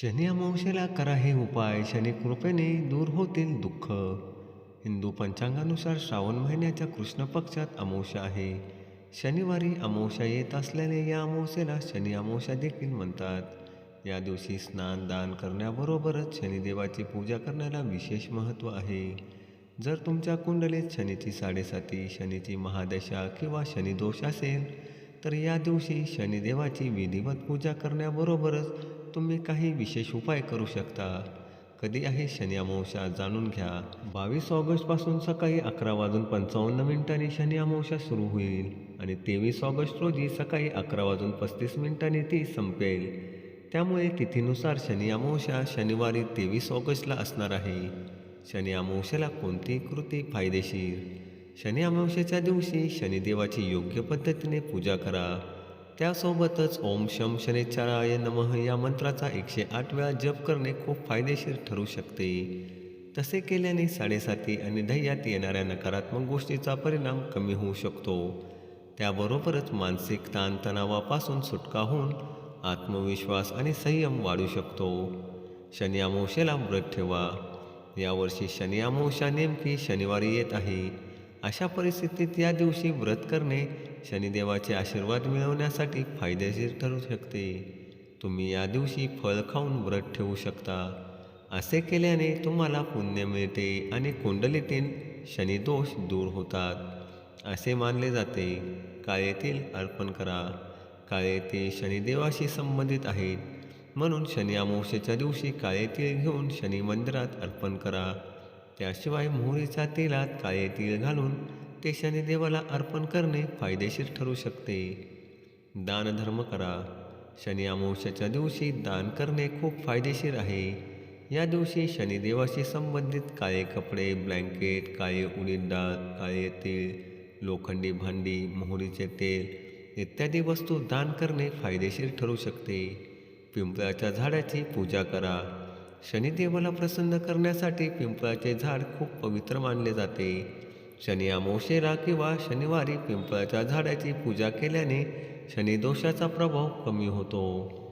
शनी अमावस्येला करा हे उपाय. शनी कृपेने दूर होतील दुःख. हिंदू पंचांगानुसार श्रावण महिन्याच्या कृष्ण पक्षात अमावस्या आहे. शनिवारी अमावस्या येत असल्याने या अमावस्येला शनी अमावस्या देखील म्हणतात. या दिवशी स्नान दान करण्याबरोबरच शनिदेवाची पूजा करण्याला विशेष महत्त्व आहे. जर तुमच्या कुंडलीत शनीची साडेसाती शनीची महादशा किंवा शनिदोष असेल तर या दिवशी शनिदेवाची विधिवत पूजा करण्याबरोबरच तुम्ही काही विशेष उपाय करू शकता? कधी आहे शनी अमावस्या जाणून घ्या. बावीस ऑगस्टपासून सकाळी अकरा वाजून पंचावन्न मिनिटांनी शनी अमावस्या सुरू होईल आणि तेवीस ऑगस्ट रोजी सकाळी अकरा वाजून पस्तीस मिनिटांनी ती संपेल. त्यामुळे तिथीनुसार शनी अमावस्या शनिवारी तेवीस ऑगस्टला असणार आहे. शनी अमावस्याला कोणतीही कृती फायदेशीर. शनी अमावस्येच्या दिवशी शनिदेवाची योग्य पद्धतीने पूजा करा. त्यासोबतच ओम शम शनिचाराय नमः या मंत्राचा एकशे आठ वेळा जप करणे खूप फायदेशीर ठरू शकते. तसे केल्याने साडेसाती आणि ध्येयात येणाऱ्या नकारात्मक गोष्टीचा परिणाम कमी होऊ शकतो. त्याबरोबरच मानसिक ताणतणावापासून सुटका होऊन आत्मविश्वास आणि संयम वाढू शकतो. शनियामोशेला व्रत ठेवा. यावर्षी शनियामोशा नेमकी शनिवारी येत आहे. अशा परिस्थितीत या दिवशी व्रत करणे शनिदेवाचे आशीर्वाद मिळवण्यासाठी फायदेशीर ठरू शकते. तुम्ही या दिवशी फळ खाऊन व्रत ठेवू शकता. असे केल्याने तुम्हाला पुण्य मिळते आणि कुंडलीतील शनिदोष दूर होतात. असे मानले जाते. काळे तेल अर्पण करा. काळे तेल शनिदेवाशी संबंधित आहेत. म्हणून शनी अमावस्येच्या दिवशी काळे तीळ घेऊन शनी मंदिरात अर्पण करा. त्याशिवाय मोहरीच्या तेलात काळे तीळ घालून ते शनिदेवाला अर्पण करणे फायदेशीर ठरू शकते. दानधर्म करा. शनी अमावस्याच्या दिवशी दान करणे खूप फायदेशीर आहे. या दिवशी शनिदेवाशी संबंधित काळे कपडे ब्लँकेट काळे उडीद डाळ काळे तीळ लोखंडी भांडी मोहरीचे तेल इत्यादी वस्तू दान करणे फायदेशीर ठरू शकते. पिंपळाच्या झाडाची पूजा करा. शनिदेवाला प्रसन्न करण्यासाठी पिंपळाचे झाड खूप पवित्र मानले जाते. शनी अमावस्येला किंवा शनिवारी पिंपळाच्या झाडाची पूजा केल्याने शनिदोषाचा प्रभाव कमी होतो.